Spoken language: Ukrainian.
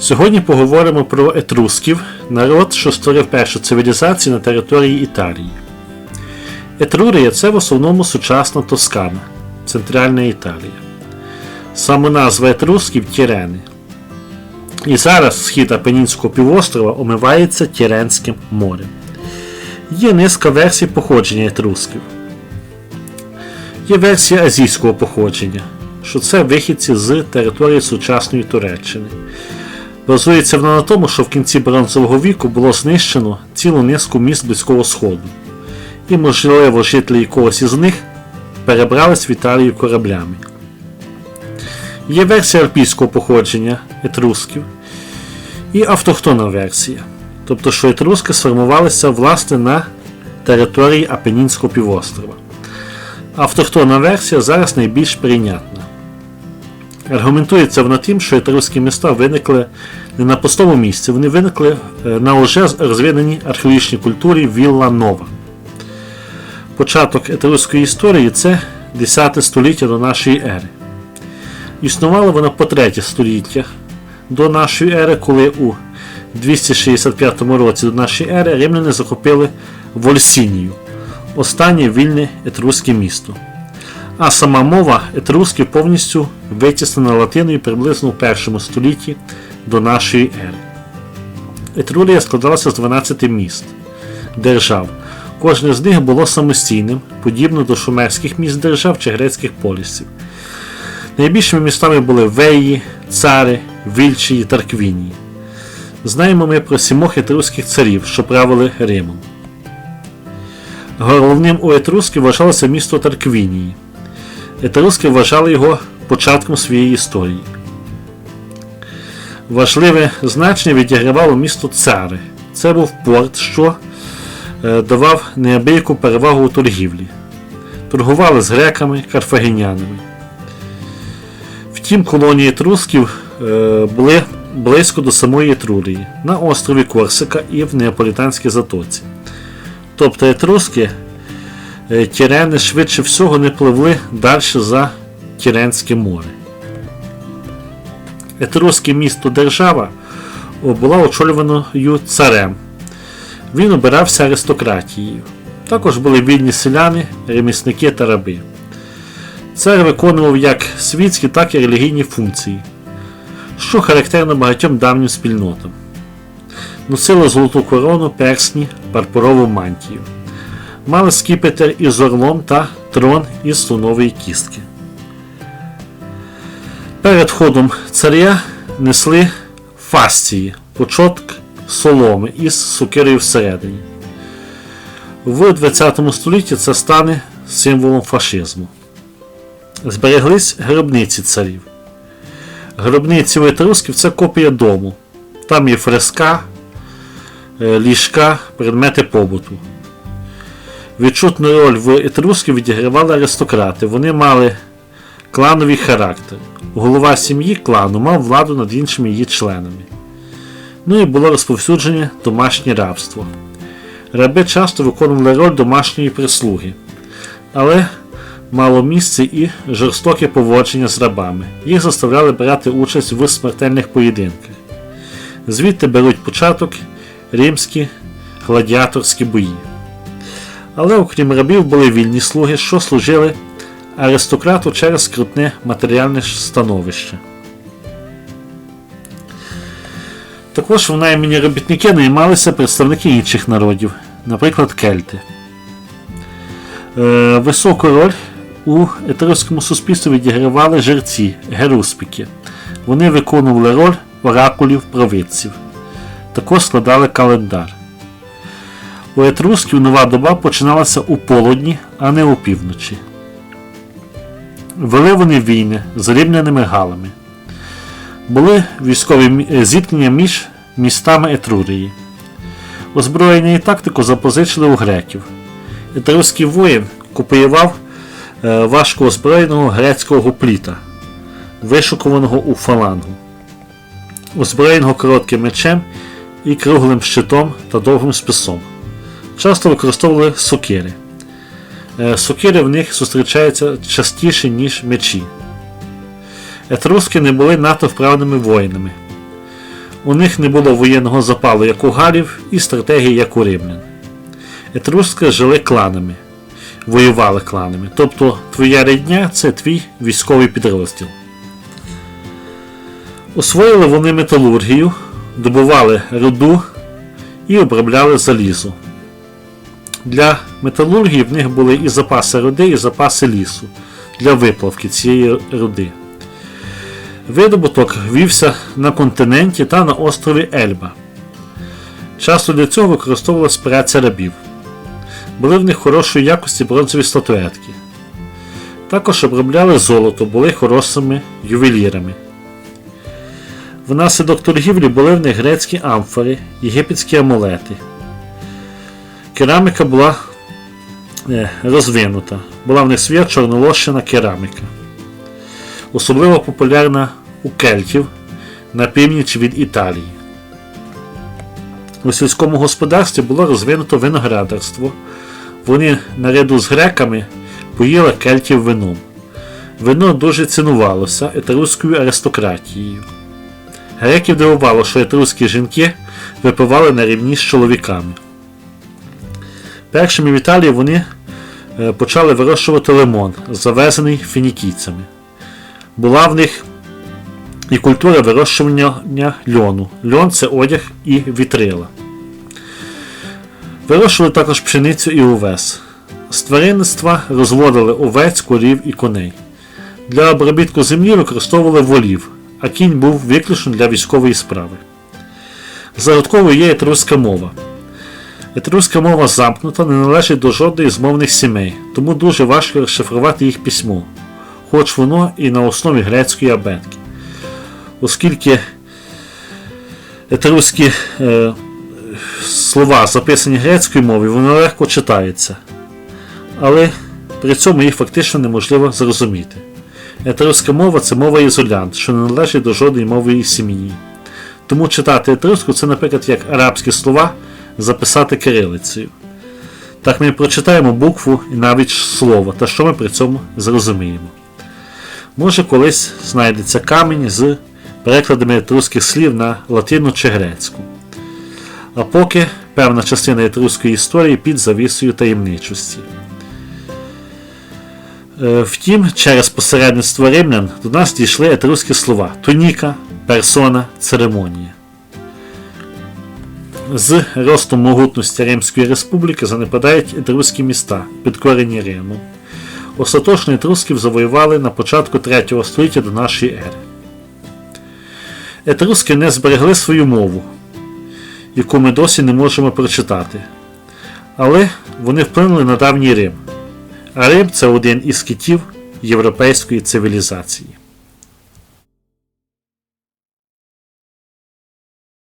Сьогодні поговоримо про етрусків, народ, що створив першу цивілізацію на території Італії. Етрурія це в основному сучасна Тоскана, Центральна Італія. Саме назва етрусків Тірени. І зараз схід Апенінського півострова омивається Тіренським морем. Є низка версій походження етрусків. Є версія азійського походження, що це вихідці з території сучасної Туреччини. Базується вона на тому, що в кінці бронзового віку було знищено цілу низку міст Близького Сходу, і, можливо, жителі якогось із них перебрались в Італію кораблями. Є версія альпійського походження етрусків і автохтонна версія, тобто що етруски сформувалися власне на території Апенінського півострова. Автохтонна версія зараз найбільш прийнятна. Аргументується вона тим, що етруські міста виникли не на пустому місці, вони виникли е, на уже розвиненій археологічній культурі Вілла Нова. Початок етруської історії це 10 століття до нашої ери. Існувала вона по 3 століття до нашої ери, коли у 265 році до нашої ери римляни захопили Вольсінію, останнє вільне етруське місто. А сама мова етрусків повністю витіснена латиною приблизно у першому столітті до нашої ери. Етрурія складалася з 12 міст, держав. Кожне з них було самостійним, подібно до шумерських міст держав чи грецьких полісів. Найбільшими містами були Веї, Цари, Вільчії, Тарквінії. Знаємо ми про сімох етруських царів, що правили Римом. Головним у етрусків вважалося місто Тарквінії. Етруски вважали його початком своєї історії. Важливе значення відігравало місто Цари. Це був порт, що е, давав неабияку перевагу у торгівлі. Торгували з греками, карфагенянами. Втім, колонії етрусків е, були близько до самої Етрурії, на острові Корсика і в Неаполітанській затоці. Тобто етруски Тірени швидше всього не пливли далі за Тіренське море. Етрусське місто держава була очолюваною царем. Він обирався аристократією. Також були вільні селяни, ремісники та раби. Цар виконував як світські, так і релігійні функції, що характерно багатьом давнім спільнотам. Носили золоту корону, персні, парпорову мантію. Мали скіпетр із орлом та трон із слонової кістки. Перед ходом царя несли фастії, почотк соломи із сукирою всередині. В 20 столітті це стане символом фашизму. Збереглись гробниці царів. Гробниці у етрусків це копія дому. Там є фреска, е, ліжка, предмети побуту. Відчутну роль в етрусків відігравали аристократи. Вони мали клановий характер. Голова сім'ї клану мав владу над іншими її членами. Ну і було розповсюдження домашнє рабство. Раби часто виконували роль домашньої прислуги, але мало місце і жорстоке поводження з рабами. Їх заставляли брати участь в смертельних поєдинках. Звідти беруть початок римські гладіаторські бої. Але окрім рабів були вільні слуги, що служили аристократу через скрутне матеріальне становище. Також в наймені робітники наймалися представники інших народів, наприклад, кельти. Е, Високу роль у етрусському суспільстві відігравали жерці, геруспіки. Вони виконували роль оракулів провидців. Також складали календар. У етрусків нова доба починалася у полудні, а не у півночі. Вели вони війни з рівняними галами. Були військові зіткнення між містами Етрурії. Озброєння і тактику запозичили у греків. Етруський воїн копіював е, важко озброєного грецького гупліта, вишукуваного у фалангу, озброєного коротким мечем і круглим щитом та довгим списом. Часто використовували сокири. Е, Сокири в них зустрічаються частіше, ніж мечі. Етруски не були надто вправними воїнами. У них не було воєнного запалу, як у галів, і стратегії, як у римлян. Етруски жили кланами, воювали кланами. Тобто твоя рідня це твій військовий підрозділ. Освоїли вони металургію, добували руду і обробляли залізо. Для металургії в них були і запаси руди, і запаси лісу для виплавки цієї руди. Видобуток вівся на континенті та на острові Ельба. Часто для цього використовувалась праця рабів. Були в них хорошої якості бронзові статуетки. Також обробляли золото, були хорошими ювелірами. Внаслідок торгівлі були в них грецькі амфори, єгипетські амулети. Кераміка була е, розвинута. Була в них своя чорнолощина кераміка. Особливо популярна у кельтів на північ від Італії. У сільському господарстві було розвинуто виноградарство. Вони наряду з греками поїли кельтів вином. Вино дуже цінувалося етруською аристократією. Греків дивувало, що етруські жінки випивали на рівні з чоловіками. Першими в Італії вони е, почали вирощувати лимон, завезений фінікійцями. Була в них і культура вирощування льону. Льон це одяг і вітрила. Вирощували також пшеницю і овес. З тваринництва розводили овець, корів і коней. Для обробітку землі використовували волів, а кінь був виключно для військової справи. Зародковою є етруська мова. Етруська мова замкнута, не належить до жодної з мовних сімей, тому дуже важко розшифрувати їх письмо, хоч воно і на основі грецької абетки. Оскільки етруські е, слова записані грецькою мовою, вони легко читаються, але при цьому їх фактично неможливо зрозуміти. Етруська мова це мова ізолянт, що не належить до жодної мової сім'ї. Тому читати етруску це, наприклад, як арабські слова записати кирилицею. Так ми прочитаємо букву і навіть слово, та що ми при цьому зрозуміємо. Може колись знайдеться камінь з перекладами етруських слів на латину чи грецьку. А поки певна частина етруської історії під завісою таємничості. Е, Втім, через посередництво римлян до нас дійшли етруські слова туніка, персона, церемонія. З ростом могутності Римської республіки занепадають етруські міста, підкорені Римом. Остаточно етрусків завоювали на початку 3 століття до нашої ери. Етруски не зберегли свою мову, яку ми досі не можемо прочитати. Але вони вплинули на давній Рим. А Рим це один із китів європейської цивілізації.